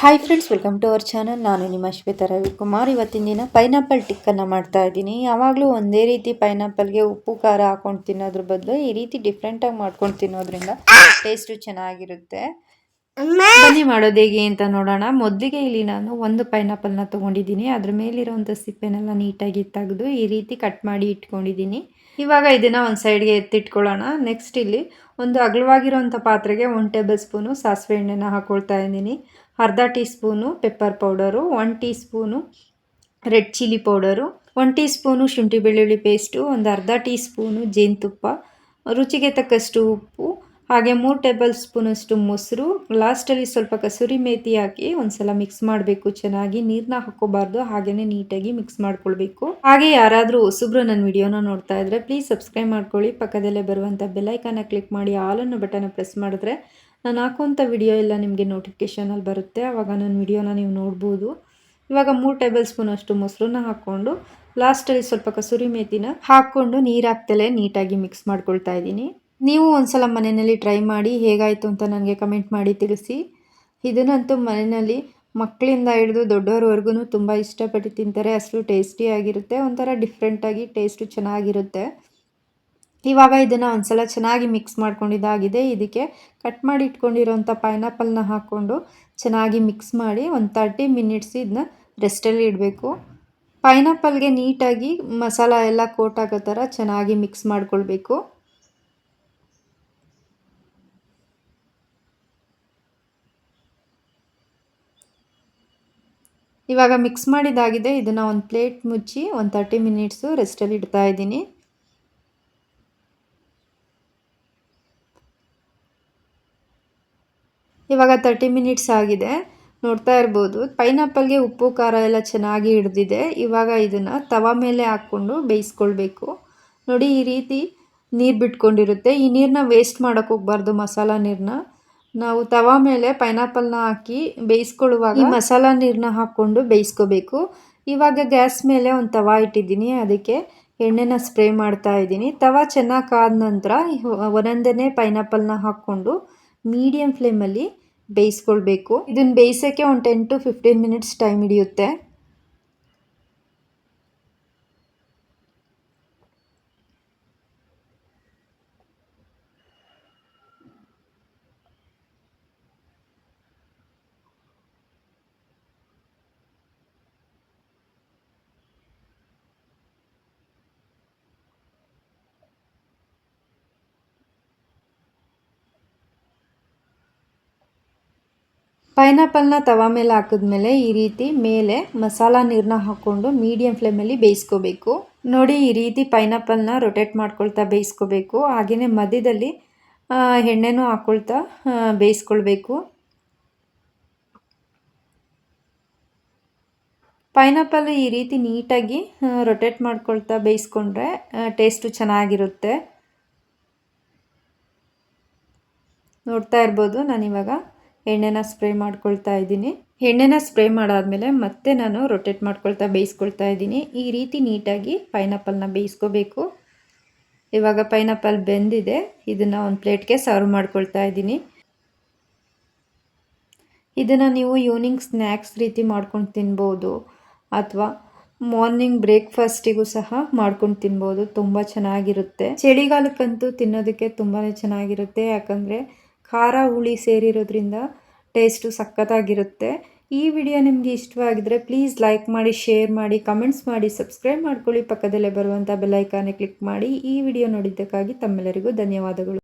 Hi friends welcome to our channel ನಾನು ನಿಮ್ಮ ಶ್ವೇತಾ ರವಿಕುಮಾರ್. ಇವತ್ತಿನ ದಿನ ಪೈನಾಪಲ್ ಟಿಕ್ಕನ್ನು ಮಾಡ್ತಾ ಇದ್ದೀನಿ. ಯಾವಾಗಲೂ ಒಂದೇ ರೀತಿ ಪೈನಾಪಲ್ಗೆ ಉಪ್ಪು, ಖಾರ ಹಾಕೊಂಡು ತಿನ್ನೋದ್ರ ಬದಲು ಈ ರೀತಿ ಡಿಫ್ರೆಂಟಾಗಿ ಮಾಡ್ಕೊಂಡು ತಿನ್ನೋದ್ರಿಂದ ಟೇಸ್ಟು ಚೆನ್ನಾಗಿರುತ್ತೆ. ಬನ್ನಿ ಮಾಡೋದು ಹೇಗೆ ಅಂತ ನೋಡೋಣ. ಮೊದಲಿಗೆ ಇಲ್ಲಿ ನಾನು ಒಂದು ಪೈನಾಪಲ್ನ ತೊಗೊಂಡಿದ್ದೀನಿ. ಅದ್ರ ಮೇಲಿರೋಂಥ ಸಿಪ್ಪೆನೆಲ್ಲ ನೀಟಾಗಿ ತೆಗೆದು ಈ ರೀತಿ ಕಟ್ ಮಾಡಿ ಇಟ್ಕೊಂಡಿದ್ದೀನಿ. ಇವಾಗ ಇದನ್ನು ಒಂದು ಸೈಡ್ಗೆ ಎತ್ತಿಟ್ಕೊಳ್ಳೋಣ. ನೆಕ್ಸ್ಟ್ ಇಲ್ಲಿ ಒಂದು ಅಗಲವಾಗಿರೋಂಥ ಪಾತ್ರೆಗೆ ಒಂದು ಟೇಬಲ್ ಸ್ಪೂನು ಸಾಸಿವೆ ಎಣ್ಣೆನ ಹಾಕ್ಕೊಳ್ತಾ ಇದ್ದೀನಿ. ಅರ್ಧ teaspoon pepper powder one teaspoon red chilli powder one teaspoon ಶುಂಠಿ ಬೆಳ್ಳುಳ್ಳಿ ಪೇಸ್ಟು, ಒಂದು ಅರ್ಧ ಟೀ ಸ್ಪೂನು ಜೇನುತುಪ್ಪ, ರುಚಿಗೆ ತಕ್ಕಷ್ಟು ಉಪ್ಪು, ಹಾಗೆ ಮೂರು ಟೇಬಲ್ ಸ್ಪೂನಷ್ಟು ಮೊಸರು, ಲಾಸ್ಟಲ್ಲಿ ಸ್ವಲ್ಪ ಕಸೂರಿ ಮೇತಿ ಹಾಕಿ ಒಂದ್ಸಲ ಮಿಕ್ಸ್ ಮಾಡಬೇಕು. ಚೆನ್ನಾಗಿ ನೀರನ್ನ ಹಾಕೋಬಾರ್ದು ಹಾಗೇ ನೀಟಾಗಿ ಮಿಕ್ಸ್ ಮಾಡ್ಕೊಳ್ಬೇಕು. ಹಾಗೆ ಯಾರಾದರೂ ಹೊಸಬ್ರು ನನ್ನ ವಿಡಿಯೋನ ನೋಡ್ತಾ ಇದ್ರೆ ಪ್ಲೀಸ್ ಸಬ್ಸ್ಕ್ರೈಬ್ ಮಾಡ್ಕೊಳ್ಳಿ. ಪಕ್ಕದಲ್ಲೇ ಬರುವಂಥ ಬೆಲ್ಲೈಕನ್ನ ಕ್ಲಿಕ್ ಮಾಡಿ ಆಲನ್ನು ಬಟನ್ನ ಪ್ರೆಸ್ ಮಾಡಿದ್ರೆ ನಾನು ಹಾಕುವಂಥ ವಿಡಿಯೋ ಎಲ್ಲ ನಿಮಗೆ ನೋಟಿಫಿಕೇಷನಲ್ಲಿ ಬರುತ್ತೆ. ಆವಾಗ ನನ್ನ ವಿಡಿಯೋನ ನೀವು ನೋಡ್ಬೋದು. ಇವಾಗ ಮೂರು ಟೇಬಲ್ ಸ್ಪೂನ್ ಅಷ್ಟು ಮೊಸರನ್ನ ಹಾಕ್ಕೊಂಡು ಲಾಸ್ಟಲ್ಲಿ ಸ್ವಲ್ಪ ಕಸೂರಿ ಮೇಥಿನ ಹಾಕ್ಕೊಂಡು ನೀರು ಹಾಕ್ತಲೇ ನೀಟಾಗಿ ಮಿಕ್ಸ್ ಮಾಡ್ಕೊಳ್ತಾ ಇದ್ದೀನಿ. ನೀವು ಒಂದ್ಸಲ ಮನೆಯಲ್ಲಿ ಟ್ರೈ ಮಾಡಿ ಹೇಗಾಯಿತು ಅಂತ ನನಗೆ ಕಮೆಂಟ್ ಮಾಡಿ ತಿಳಿಸಿ. ಇದನ್ನಂತೂ ಮನೆಯಲ್ಲಿ ಮಕ್ಕಳಿಂದ ಹಿಡಿದು ದೊಡ್ಡವ್ರವರೆಗೂ ತುಂಬ ಇಷ್ಟಪಟ್ಟು ತಿಂತಾರೆ. ಅಷ್ಟು ಟೇಸ್ಟಿಯಾಗಿರುತ್ತೆ ಒಂಥರ ಡಿಫ್ರೆಂಟಾಗಿ ಟೇಸ್ಟು ಚೆನ್ನಾಗಿರುತ್ತೆ. ಇವಾಗ ಇದನ್ನು ಒಂದ್ಸಲ ಚೆನ್ನಾಗಿ ಮಿಕ್ಸ್ ಮಾಡ್ಕೊಂಡಿದ್ದಾಗಿದೆ ಇದಕ್ಕೆ ಕಟ್ ಮಾಡಿ ಇಟ್ಕೊಂಡಿರೋಂಥ ಪೈನಾಪಲ್ನ ಹಾಕ್ಕೊಂಡು ಚೆನ್ನಾಗಿ ಮಿಕ್ಸ್ ಮಾಡಿ ಒಂದು ತರ್ಟಿ ಮಿನಿಟ್ಸ್ ಇದನ್ನ ರೆಸ್ಟಲ್ಲಿ ಇಡಬೇಕು. ಪೈನಾಪಲ್ಗೆ ನೀಟಾಗಿ ಮಸಾಲ ಎಲ್ಲ ಕೋಟ್ ಆಗೋ ಥರ ಚೆನ್ನಾಗಿ ಮಿಕ್ಸ್ ಮಾಡ್ಕೊಳ್ಬೇಕು. ಇವಾಗ ಮಿಕ್ಸ್ ಮಾಡಿದಾಗಿದೆ. ಇದನ್ನು ಒಂದು ಪ್ಲೇಟ್ ಮುಚ್ಚಿ ಒಂದು ತರ್ಟಿ ಮಿನಿಟ್ಸು ರೆಸ್ಟಲ್ಲಿ ಇಡ್ತಾ ಇದ್ದೀನಿ. ಇವಾಗ ತರ್ಟಿ ಮಿನಿಟ್ಸ್ ಆಗಿದೆ. ನೋಡ್ತಾ ಇರ್ಬೋದು. ಪೈನಾಪಲ್ಗೆ ಉಪ್ಪು, ಖಾರ ಎಲ್ಲ ಚೆನ್ನಾಗಿ ಹಿಡ್ದಿದೆ. ಇವಾಗ ಇದನ್ನು ತವ ಮೇಲೆ ಹಾಕ್ಕೊಂಡು ಬೇಯಿಸ್ಕೊಳ್ಬೇಕು. ನೋಡಿ, ಈ ರೀತಿ ನೀರು ಬಿಟ್ಕೊಂಡಿರುತ್ತೆ. ಈ ನೀರನ್ನ ವೇಸ್ಟ್ ಮಾಡೋಕ್ಕೆ ಹೋಗ್ಬಾರ್ದು ಮಸಾಲ ನೀರನ್ನ ನಾವು ತವಾ ಮೇಲೆ ಪೈನಾಪಲ್ನ ಹಾಕಿ ಬೇಯಿಸ್ಕೊಳ್ಳುವಾಗ ಈ ಮಸಾಲ ನೀರನ್ನ ಹಾಕ್ಕೊಂಡು ಬೇಯಿಸ್ಕೋಬೇಕು. ಇವಾಗ ಗ್ಯಾಸ್ ಮೇಲೆ ಒಂದು ತವಾ ಇಟ್ಟಿದ್ದೀನಿ. ಅದಕ್ಕೆ ಎಣ್ಣೆನ ಸ್ಪ್ರೇ ಮಾಡ್ತಾ ಇದ್ದೀನಿ. ತವಾ ಚೆನ್ನಾಗಿ ಕಾದ ನಂತರ ಒಂದೊಂದೇ ಪೈನಾಪಲ್ನ ಹಾಕ್ಕೊಂಡು ಮೀಡಿಯಮ್ ಫ್ಲೇಮಲ್ಲಿ ಬೇಯಿಸ್ಕೊಳ್ಬೇಕು. ಇದನ್ನು ಬೇಯಿಸೋಕ್ಕೆ ಒಂದು ten to fifteen minutes time ಹಿಡಿಯುತ್ತೆ. ಪೈನಾಪಲ್ನ ತವ ಮೇಲೆ ಹಾಕಿದ್ಮೇಲೆ ಈ ರೀತಿ ಮೇಲೆ ಮಸಾಲ ನೀರನ್ನ ಹಾಕ್ಕೊಂಡು ಮೀಡಿಯಂ ಫ್ಲೇಮಲ್ಲಿ ಬೇಯಿಸ್ಕೋಬೇಕು. ನೋಡಿ, ಈ ರೀತಿ ಪೈನಾಪಲ್ನ ರೊಟೇಟ್ ಮಾಡ್ಕೊಳ್ತಾ ಬೇಯಿಸ್ಕೋಬೇಕು. ಹಾಗೆಯೇ ಮಧ್ಯದಲ್ಲಿ ಎಣ್ಣೆನೂ ಹಾಕ್ಕೊಳ್ತಾ ಬೇಯಿಸ್ಕೊಳ್ಬೇಕು. ಪೈನಾಪಲ್ ಈ ರೀತಿ ನೀಟಾಗಿ ರೊಟೇಟ್ ಮಾಡ್ಕೊಳ್ತಾ ಬೇಯಿಸ್ಕೊಂಡ್ರೆ ಟೇಸ್ಟು ಚೆನ್ನಾಗಿರುತ್ತೆ. ನೋಡ್ತಾ ಇರ್ಬೋದು, ನಾನಿವಾಗ ಎಣ್ಣೆನ ಸ್ಪ್ರೇ ಮಾಡ್ಕೊಳ್ತಾ ಇದ್ದೀನಿ. ಎಣ್ಣೆನ ಸ್ಪ್ರೇ ಮಾಡಾದಮೇಲೆ ಮತ್ತೆ ನಾನು ರೊಟೇಟ್ ಮಾಡ್ಕೊಳ್ತಾ ಬೇಯಿಸ್ಕೊಳ್ತಾ ಇದ್ದೀನಿ. ಈ ರೀತಿ ನೀಟಾಗಿ ಪೈನಾಪಲ್ನ ಬೇಯಿಸ್ಕೋಬೇಕು. ಇವಾಗ ಪೈನಾಪಲ್ ಬೆಂದಿದೆ. ಇದನ್ನು ಒಂದು ಪ್ಲೇಟ್ಗೆ ಸರ್ವ್ ಮಾಡ್ಕೊಳ್ತಾ ಇದ್ದೀನಿ. ಇದನ್ನು ನೀವು ಈವ್ನಿಂಗ್ ಸ್ನ್ಯಾಕ್ಸ್ ರೀತಿ ಮಾಡ್ಕೊಂಡು ತಿನ್ಬೋದು ಅಥವಾ ಮಾರ್ನಿಂಗ್ ಬ್ರೇಕ್ಫಾಸ್ಟಿಗೂ ಸಹ ಮಾಡ್ಕೊಂಡು ತಿನ್ಬೋದು. ತುಂಬ ಚೆನ್ನಾಗಿರುತ್ತೆ. ಚಳಿಗಾಲಕ್ಕಂತೂ ತಿನ್ನೋದಕ್ಕೆ ತುಂಬಾ ಚೆನ್ನಾಗಿರುತ್ತೆ. ಯಾಕಂದರೆ ಖಾರ ಹುಳಿ ಸೇರಿರೋದ್ರಿಂದ ಟೇಸ್ಟು ಸಖತ್ತಾಗಿರುತ್ತೆ. ಈ ವಿಡಿಯೋ ನಿಮಗೆ ಇಷ್ಟವಾಗಿದ್ದರೆ ಪ್ಲೀಸ್ ಲೈಕ್ ಮಾಡಿ, ಶೇರ್ ಮಾಡಿ, ಕಮೆಂಟ್ಸ್ ಮಾಡಿ, ಸಬ್ಸ್ಕ್ರೈಬ್ ಮಾಡ್ಕೊಳ್ಳಿ. ಪಕ್ಕದಲ್ಲೇ ಬರುವಂಥ ಬೆಲ್ಲೈಕಾನೆ ಕ್ಲಿಕ್ ಮಾಡಿ. ಈ ವಿಡಿಯೋ ನೋಡಿದ್ದಕ್ಕಾಗಿ ತಮ್ಮೆಲ್ಲರಿಗೂ ಧನ್ಯವಾದಗಳು.